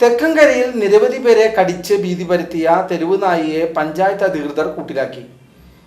തെക്കൻകരയിൽ നിരവധി പേരെ കടിച്ച് ഭീതി പരത്തിയ തെരുവ് നായിയെ പഞ്ചായത്ത് അധികൃതർ കൂട്ടിലാക്കി.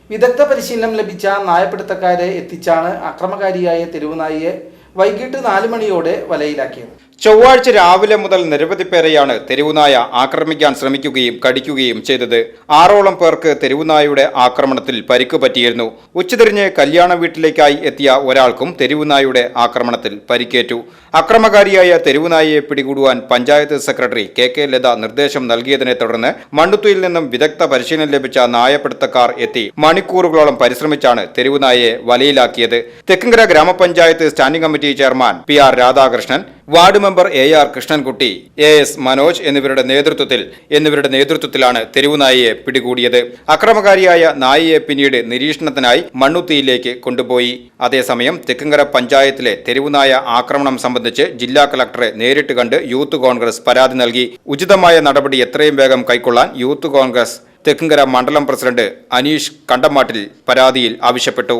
വിദഗ്ധ പരിശീലനം ലഭിച്ച നായപ്പിടുത്തക്കാരെ എത്തിച്ചാണ് അക്രമകാരിയായ തെരുവ് നായിയെ വൈകിട്ട് നാല് മണിയോടെ വലയിലാക്കിയത്. ചൊവ്വാഴ്ച രാവിലെ മുതൽ നിരവധി പേരെയാണ് തെരുവുനായ ആക്രമിക്കാൻ ശ്രമിക്കുകയും കടിക്കുകയും ചെയ്തത്. ആറോളം പേർക്ക് തെരുവുനായയുടെ ആക്രമണത്തിൽ പരിക്ക് പറ്റിയിരുന്നു. ഉച്ചതിരിഞ്ഞ് കല്യാണ വീട്ടിലേക്കായി എത്തിയ ഒരാൾക്കും തെരുവുനായയുടെ ആക്രമണത്തിൽ പരിക്കേറ്റു. അക്രമകാരിയായ തെരുവുനായയെ പിടികൂടുവാൻ panchayat secretary K K Latha നിർദ്ദേശം നൽകിയതിനെ തുടർന്ന് മണ്ണുത്തുയിൽ നിന്നും വിദഗ്ധ പരിശീലനം ലഭിച്ച നായപ്പിടുത്തക്കാർ എത്തി. മണിക്കൂറുകളോളം പരിശ്രമിച്ചാണ് തെരുവുനായയെ വലയിലാക്കിയത്. തെക്കിങ്കര ഗ്രാമപഞ്ചായത്ത് standing committee chairman P R Radhakrishnan ward member A R Krishnankutty A S Manoj എന്നിവരുടെ നേതൃത്വത്തിൽ എന്നിവരുടെ നേതൃത്വത്തിലാണ് തെരുവുനായയെ പിടികൂടിയത്. അക്രമകാരിയായ നായയെ പിന്നീട് നിരീക്ഷണത്തിനായി മണ്ണുത്തിയിലേക്ക് കൊണ്ടുപോയി. അതേസമയം തെക്കുംകര പഞ്ചായത്തിലെ തെരുവുനായ ആക്രമണം സംബന്ധിച്ച് ജില്ലാ കളക്ടറെ നേരിട്ട് കണ്ട് യൂത്ത് കോൺഗ്രസ് പരാതി നൽകി. ഉചിതമായ നടപടി എത്രയും വേഗം കൈക്കൊള്ളാൻ യൂത്ത് കോൺഗ്രസ് തെക്കുംകര മണ്ഡലം പ്രസിഡന്റ് അനീഷ് കണ്ടമാട്ടിൽ പരാതിയിൽ ആവശ്യപ്പെട്ടു.